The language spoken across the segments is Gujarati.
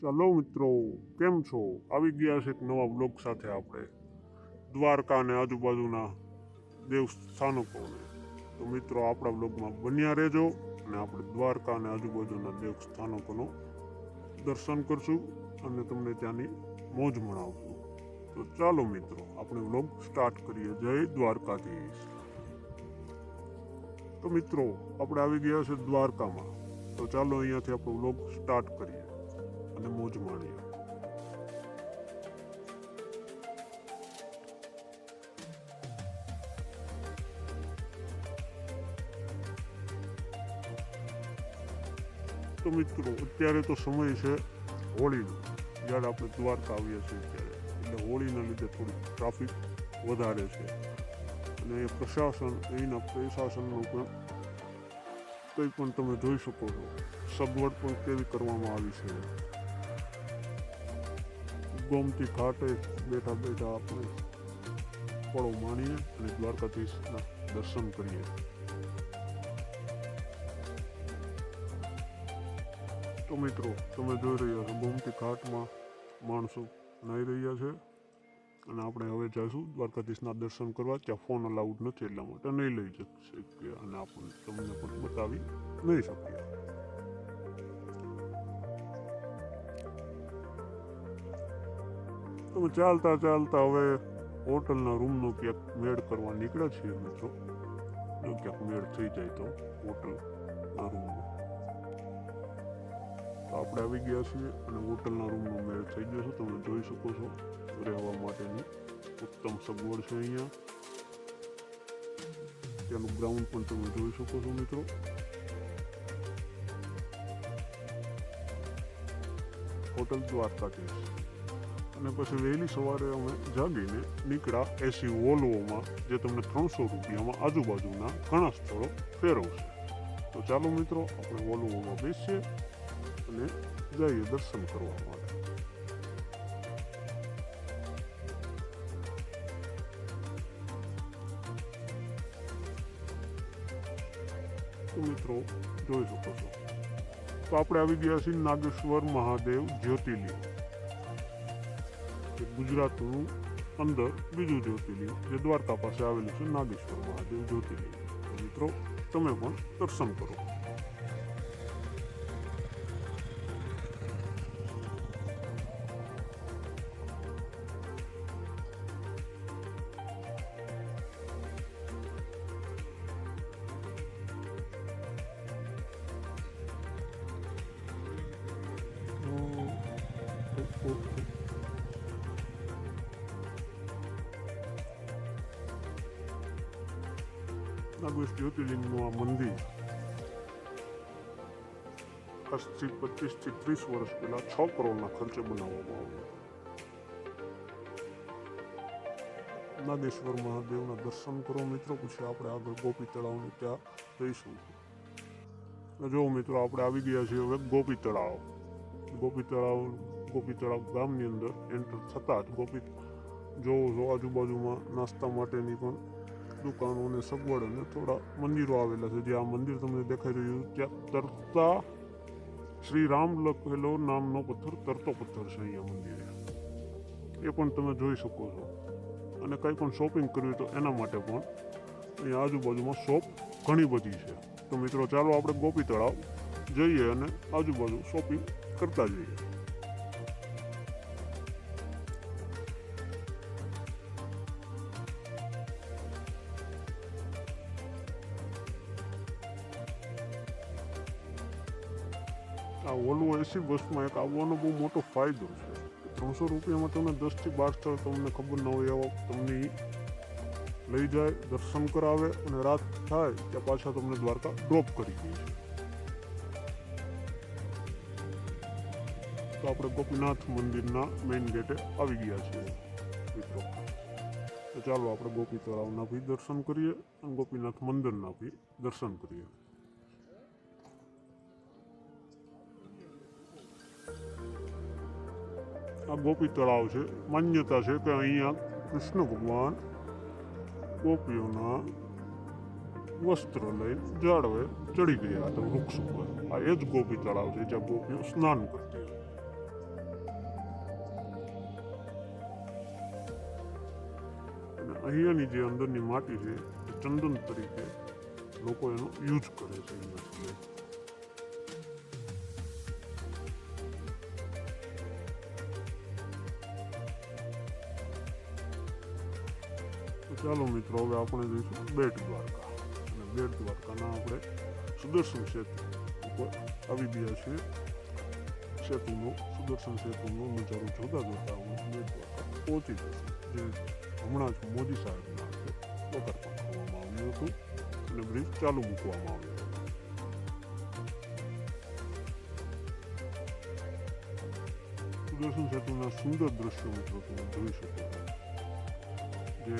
ચાલો મિત્રો, કેમ છો? આવી ગયા છે એક નવા બ્લોગ સાથે આપણે. દ્વારકા અને આજુબાજુના દેવસ્થાનકોને તો મિત્રો, આપણા બ્લોગમાં બન્યા રહેજો અને આપણે દ્વારકા અને આજુબાજુના દેવસ્થાનકોનો દર્શન કરશું અને તમને ત્યાંની મોજ મણાવશું તો ચાલો મિત્રો, આપણે બ્લોગ સ્ટાર્ટ કરીએ. જય દ્વારકાધીશ. તો મિત્રો, આપણે આવી ગયા છે દ્વારકામાં. તો ચાલો અહીંયાથી આપણો બ્લોગ સ્ટાર્ટ કરીએ. અને મોજ માણીએ તો મિત્રો, અત્યારે તો સમય છે હોળીનો. જ્યારે આપણે દ્વારકા આવીએ છીએ ત્યારે. એટલે હોળીના લીધે થોડું ટ્રાફિક વધારે છે. અને એ પ્રશાસન અહીંના પ્રશાસનનું પણ કંઈ પણ તમે જોઈ શકો છો. સગવડ પણ કેવી કરવામાં આવી છે. ગોમતી ઘાટે બેઠા બેઠા આપણે ફળો માણીએ અને દ્વારકાધીશના દર્શન કરીએ. તો મિત્રો, તમે જોઈ રહ્યા છો, ગોમતી ઘાટમાં માણસો નાહી રહ્યા છે અને આપણે હવે જઈશું દ્વારકાધીશના દર્શન કરવા. ત્યાં ફોન અલાઉડ નથી એટલા માટે નહીં લઈ શકીએ અને આપણે તમને પણ બતાવી નહીં શકીએ. ચાલતા ચાલતા હવે હોટલના રૂમનો ક્યાંક મેળ કરવા નીકળ્યા છીએ મિત્રો. જો ક્યાંક મેળ થઈ જાય તો હોટલના રૂમનો તો આપણે આવી ગયા છીએ અને હોટલના રૂમનો મેળ થઈ ગયો છે. તમે જોઈ શકો છો. રહેવા માટેની ઉત્તમ સગવડ છે અહીંયા. ત્યાંનું ગ્રાઉન્ડ પણ તમે જોઈ શકો છો મિત્રો. હોટલ દ્વારકાધીશ. અને પછી વહેલી સવારે અમે જાગીને નીકળ્યા એસી વોલ્વોમાં, જે તમને ત્રણસો રૂપિયામાં આજુબાજુના ઘણા સ્થળો ફેરવશે. તો ચાલો મિત્રો, આપણે વોલ્વોમાં બેસીએ અને જઈએ દર્શન કરવા માટે. મિત્રો, જોઈ શકો છો. તો આપણે આવી ગયા છીએ નાગેશ્વર મહાદેવ જ્યોતિર્લિંગ. એ ગુજરાતનું અંદર બીજું જ્યોતિર્લિંગ જે દ્વારકા પાસે આવેલું છે, નાગેશ્વર મહાદેવ જ્યોતિર્લિંગ. મિત્રો, તમે પણ દર્શન કરો. નાગેશ જ્યોતિર્લિંગનું આ મંદિર આજથી પચીસથી ત્રીસ વર્ષ પહેલા છ કરોડના ખર્ચે બનાવવામાં આવ્યું નાગેશ્વર મહાદેવના દર્શન કરો મિત્રો પછી આપણે આગળ ગોપી તળાવની ત્યાં જઈશું જો મિત્રો આપણે આવી ગયા છીએ હવે ગોપી તળાવ ગોપી તળાવ ગોપી તળાવ ગામની અંદર એન્ટર થતાં જ ગોપી જોવો છો આજુબાજુમાં નાસ્તા માટેની પણ દુકાનો અને સગવડ અને થોડા મંદિરો આવેલા છે. જે આ મંદિર તમને દેખાઈ રહ્યું ત્યાં તરતા શ્રી રામ લખેલો નામનો પથ્થર, તરતો પથ્થર છે અહીંયા મંદિરે. એ પણ તમે જોઈ શકો છો. અને કંઈ પણ શોપિંગ કરવી તો એના માટે પણ અહીંયા આજુબાજુમાં શોપ ઘણી બધી છે. તો મિત્રો, ચાલો આપણે ગોપી તળાવ જઈએ અને આજુબાજુ શોપિંગ કરતા જઈએ. આ ઓલું એસી બસમાં એક આવવાનો બહુ મોટો ફાયદો છે. ત્રણસો રૂપિયામાં તમને દસથી બાર સ્થળ તમને ખબર ન હોય એવા તમને લઈ જાય, દર્શન કરાવે અને રાત થાય ત્યાં પાછા તમને દ્વારકા ડ્રોપ કરી દે છે. તો આપણે ગોપીનાથ મંદિરના મેઇન ગેટે આવી ગયા છીએ મિત્રો. તો ચાલો આપણે ગોપી તળાવના બી દર્શન કરીએ અને ગોપીનાથ મંદિરના બી દર્શન કરીએ. આ ગોપી તળાવ છે. માન્યતા છે કે અહીંયા કૃષ્ણ ભગવાન ગોપીઓના વસ્ત્ર લઈને જાળવે ચડી ગયા હતા વૃક્ષ ઉપર આ એ જ ગોપી તળાવ છે જ્યાં ગોપીઓ સ્નાન કરતી અને અહીંયાની જે અંદરની માટી છે ચંદન તરીકે લોકો એનો યુઝ કરે છે એના ચાલો મિત્રો, હવે આપણે જોઈશું બેટ દ્વારકા. અને બેટ દ્વારકાના આપણે સુદર્શન સેતુ ઉપર આવી ગયા છીએ. સેતુનો, સુદર્શન સેતુનો નજારો જોતા જોતા હું બેટ દ્વારકા પહોંચી જશે જે હમણાં જ મોદી સાહેબના હાથે લોકાર્પણ કરવામાં આવ્યું હતું. અને બ્રિજ ચાલુ મૂકવામાં આવ્યો સુદર્શન સેતુના સુંદર દ્રશ્યો મિત્રો તમે જોઈ શકો જે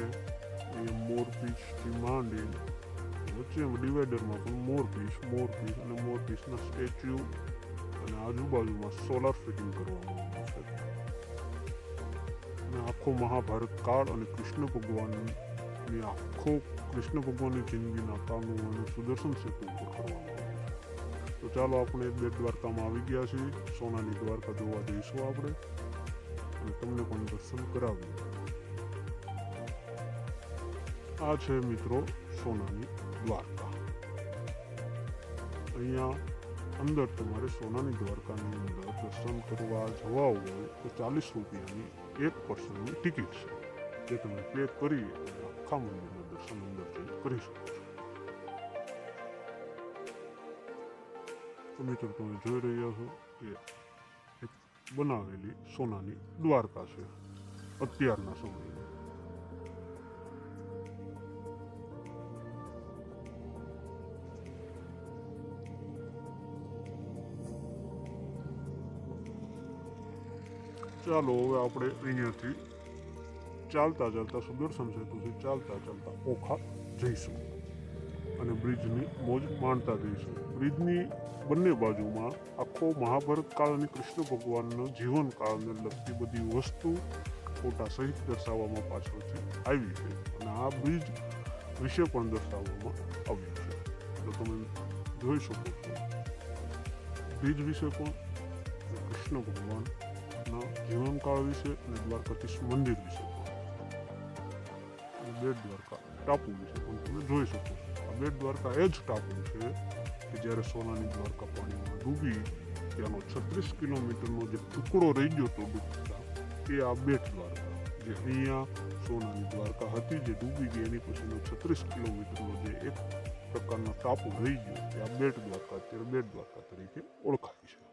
અહીંયા મોરપીસથી માંડી વચ્ચે ડિવાઈડરમાં પણ મોરપીસ મોરપીસ અને મોરપીસના સ્ટેચ્યુ અને આજુબાજુમાં સોલાર ફિટિંગ કરવામાં આવ્યું છે. અને આખો મહાભારત કાળ અને કૃષ્ણ ભગવાનની આખો કૃષ્ણ ભગવાનની જિંદગીના કામો અને સુદર્શન સેતુ ઉપર કરવામાં આવ્યું તો ચાલો આપણે બેટ દ્વારકામાં આવી ગયા છીએ. સોનાની દ્વારકા જોવા જઈશું આપણે. અને તમને પણ દર્શન કરાવીએ. આ છે મિત્રો સોનાની દ્વારકા અહીંયા અંદર તમારે સોનાની દ્વારકાની અંદર દર્શન કરવા જવા હોય તો ચાલીસ રૂપિયાની એક પર્સનની ટિકિટ છે જે તમે પે કરી આખા મંદિરના દર્શન અંદરથી કરી શકો છો મિત્રો તમે જોઈ રહ્યા છો કે એક બનાવેલી સોનાની દ્વારકા છે અત્યારના સમયમાં ચાલો હવે આપણે અહીંયાથી ચાલતા ચાલતા સુદર્શન સેતુથી ચાલતા ચાલતા ઓખા જઈશું અને બ્રિજની મોજ માણતા જઈશું. બ્રિજની બંને બાજુમાં આખો મહાભારત અને કૃષ્ણ ભગવાનનો જીવન કાળને લગતી બધી વસ્તુ ફોટા સહિત દર્શાવવામાં પાછળથી આવી છે. અને આ બ્રિજ વિશે પણ દર્શાવવામાં આવ્યું છે. તો તમે જોઈ શકો છો. બ્રિજ વિશે પણ કૃષ્ણ ભગવાનના જીવનકાળ વિશે અને દ્વારકાધીશ મંદિર વિશે. બેટ દ્વારકા ટાપુ વિશે પણ તમે જોઈ શકો આ બેટ દ્વારકા એ જ ટાપુ છે કે જ્યારે સોનાની દ્વારકા પાણીમાં ડૂબી, ત્યાંનો છત્રીસ કિલોમીટરનો જે ટુકડો રહી ગયો હતો ડૂબતા, એ આ બેટ દ્વારકા. જે અહીંયા સોનાની દ્વારકા હતી, જે ડૂબી ગઈ, એની પછીનો છત્રીસ કિલોમીટરનો જે એક પ્રકારનો ટાપુ રહી ગયો તે આ બેટ દ્વારકા અત્યારે બેટ દ્વારકા તરીકે ઓળખાય છે.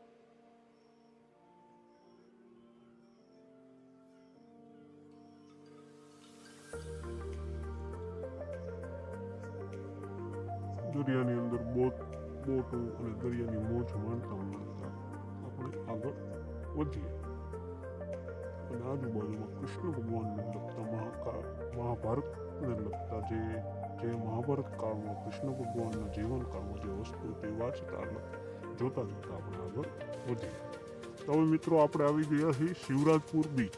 દરિયાની અંદર બોટ બોટો અને દરિયાની મોજ માણતા માણતા. આપણે આગળ વધીએ. અને આજુબાજુમાં કૃષ્ણ ભગવાનને લગતા મહાકાળ મહાભારતને લગતા જે જે મહાભારત કાળમાં કૃષ્ણ ભગવાનના જીવનકાળમાં જે વસ્તુ તે વાંચતા જોતા જોતા આપણે આગળ વધીએ. તો હવે મિત્રો આપણે આવી ગયા છીએ શિવરાજપુર બીચ.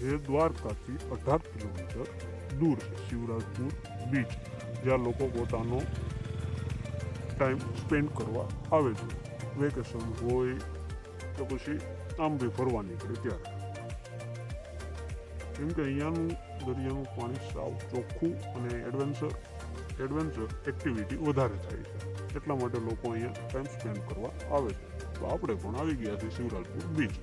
જે દ્વારકાથી અઢાર કિલોમીટર દૂર છે શિવરાજપુર બીચ. જ્યાં લોકો પોતાનો ટાઈમ સ્પેન્ડ કરવા આવે છે. વેકેશન હોય કે પછી આમ બી ફરવા નીકળે ત્યારે. કેમ કે અહીંયાનું દરિયાનું પાણી સાવ ચોખ્ખું અને એડવેન્ચર એડવેન્ચર એક્ટિવિટી વધારે થાય છે. એટલા માટે લોકો અહીંયા ટાઈમ સ્પેન્ડ કરવા આવે છે. તો આપણે પણ આવી ગયા છીએ શિવરાજપુર બીચ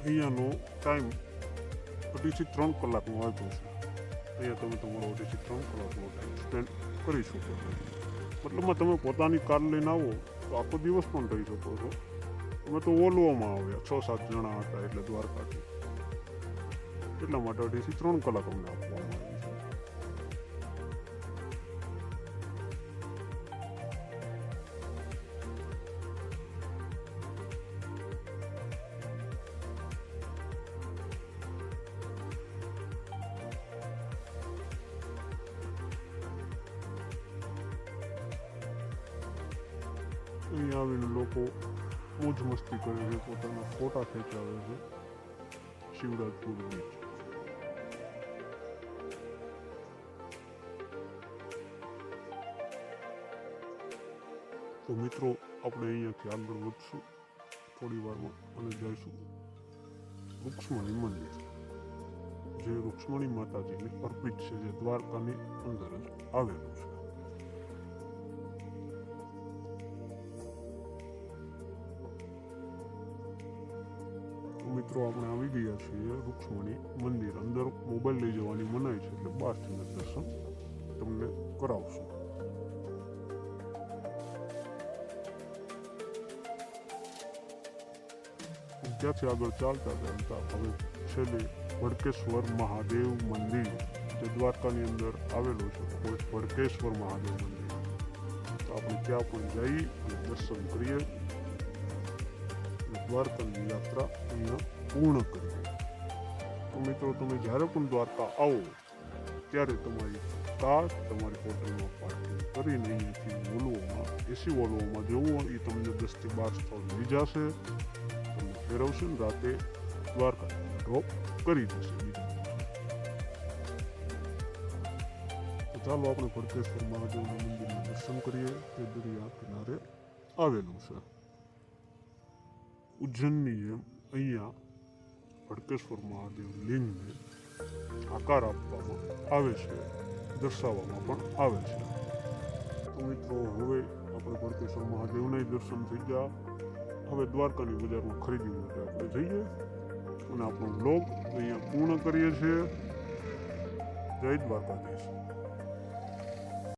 અહીંયાનો ટાઈમ અઢીથી ત્રણ કલાકનો આપ્યો છું. અહીંયા તમે તમારો ઓટીસી ત્રણ કલાકનો ટાઈમ સ્પેન્ડ કરી શકો છો. મતલબમાં તમે પોતાની કાર લઈને આવો, તો આખો દિવસ પણ રહી શકો છો. અમે તો ઓલવામાં આવ્યા, છ સાત જણા હતા એટલે દ્વારકાથી. એટલા માટે ઓટીસી ત્રણ કલાક અમને આપવામાં અહીંયા આવીને લોકો મોજ મસ્તી કરે છે, પોતાના ફોટા ખેંચાવે છે. શિવરાજપુર બીચ તો મિત્રો, આપણે અહીંયાથી આગળ વધશું થોડી વારમાં અને જઈશું રૂક્ષ્મણી મંદિર. જે રૂક્ષ્મણી માતાજીને અર્પિત છે, જે દ્વારકાની અંદર જ આવેલું છે. મિત્રો, આપણે આવી ગયા છીએ રૂક્ષ્મણી મંદિર. અંદર મોબાઈલ લઈ જવાની મનાઈ છે એટલે બહારથી દર્શન તમને કરાવશું. ત્યાંથી આગળ ચાલતા ચાલતા હવે છેલ્લે ભડકેશ્વર મહાદેવ મંદિર, જે દ્વારકાની અંદર આવેલું છે કોઈ ભડકેશ્વર મહાદેવ મંદિર. તો આપણે ત્યાં પણ જઈ અને દર્શન કરીએ. દ્વારકાની યાત્રા અહીંયા પૂર્ણ કરીએ તો મિત્રો, તમે જ્યારે પણ દ્વારકા આવો, ત્યારે તમારી કાર તમારી હોટલમાં પાર્કિંગ કરીને અહીંયાથી વોલ્વોમાં એસી વોલ્વોમાં જવું એ તમને દસથી બાર સ્થળ લઈ જશે. તમને ફેરવશે ને રાતે દ્વારકા ડ્રોપ કરી દેશે તો ચાલો આપણે ભડકેશ્વર મહાદેવના મંદિરના દર્શન કરીએ. તે દરિયા કિનારે આવેલું છે. ઉજ્જૈનની જેમ અહીંયા ભડકેશ્વર મહાદેવ લિંગને આકાર આપવામાં આવે છે, દર્શાવવામાં પણ આવે છે. તો મિત્રો, હવે આપણે ભડકેશ્વર મહાદેવના દર્શન થઈ ગયા. હવે દ્વારકાની બજારમાં ખરીદી માટે આપણે જઈએ અને આપણો બ્લોગ અહીંયા પૂર્ણ કરીએ છીએ. જય દ્વારકાધીશ.